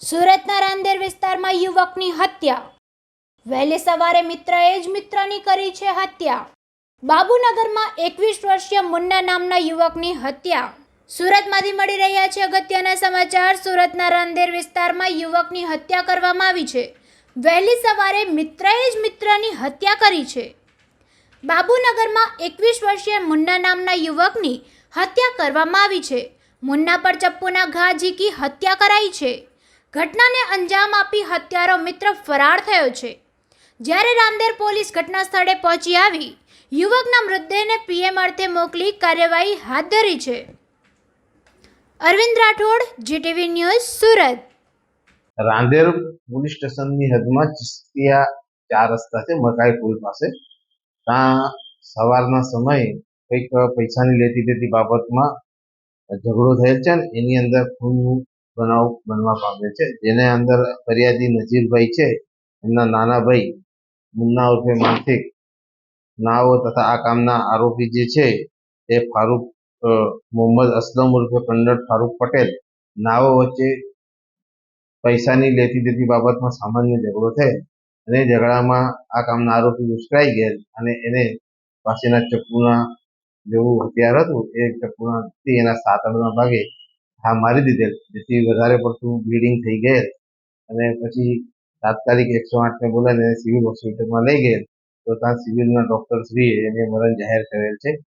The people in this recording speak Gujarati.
સુરતના રાંદેર વિસ્તારમાં યુવકની હત્યા. વહેલી સવારે મિત્રએ જ મિત્રની કરી છે હત્યા. બાબુનગરમાં એકવીસ વર્ષીય મુન્ના નામના યુવકની હત્યા. સુરતમાંથી મળી રહ્યા છે અગત્યના સમાચાર. સુરતના રાંદેર વિસ્તારમાં યુવકની હત્યા કરવામાં આવી છે. વહેલી સવારે મિત્રએ જ મિત્રની હત્યા કરી છે. બાબુનગરમાં એકવીસ વર્ષીય મુન્ના નામના યુવકની હત્યા કરવામાં આવી છે. મુન્ના પર ચપ્પુના ઘા ઝીકી હત્યા કરાઈ છે. ઘટનાને અંજામ આપી હત્યારો મિત્ર ફરાર થયો છે. જ્યારે રામદેર પોલીસ ઘટના સ્થળે પહોંચી આવી, યુવકના મૃતદેહને પીએમ અર્થે મોકલી કાર્યવાહી હાથ ધરી છે. Arvind Rathod, GTV news, Surat. Rander police સ્ટેશનની હદમાં ચિસ્તિયા ચાર રસ્તા છે, મકાઈ પુલ પાસે. ત્યાં સવારના સમયે કંઈક પૈસાની લેતી દેતી બાબતમાં ઝઘડો થયેલ છે એની અંદર ખૂનનું બનાવ બનવા પામ્યો છે. જેને અંદર ફરિયાદી નજીરભાઈ છે, એમના નાના ભાઈ મુન્ના ઉર્ફે માનસિક નાઓ તથા આ કામના આરોપી જે છે, એ ફારૂક મોહમ્મદ અસલમ ઉર્ફે કન્નડ ફારૂક પટેલ, નાઓ વચ્ચે પૈસાની લેતી દેતી બાબતમાં સામાન્ય ઝઘડો થયેલ અને ઝઘડામાં આ કામના આરોપી ઉશ્કરાઈ ગયેલ અને એને પાસેના ચપ્પુના જેવું હથિયાર હતું, એ ચપ્પુના એના સાતડના ભાગે ઘા મારી દીધેલ જેથી વધારે પડતું બ્લીડિંગ થઈ ગયેલ અને પછી તાત્કાલિક એકસો આઠને બોલાવીને સિવિલ હોસ્પિટલમાં લઈ ગયેલ તો ત્યાં સિવિલના ડૉક્ટર શ્રીએ એને મરણ જાહેર કરેલ છે.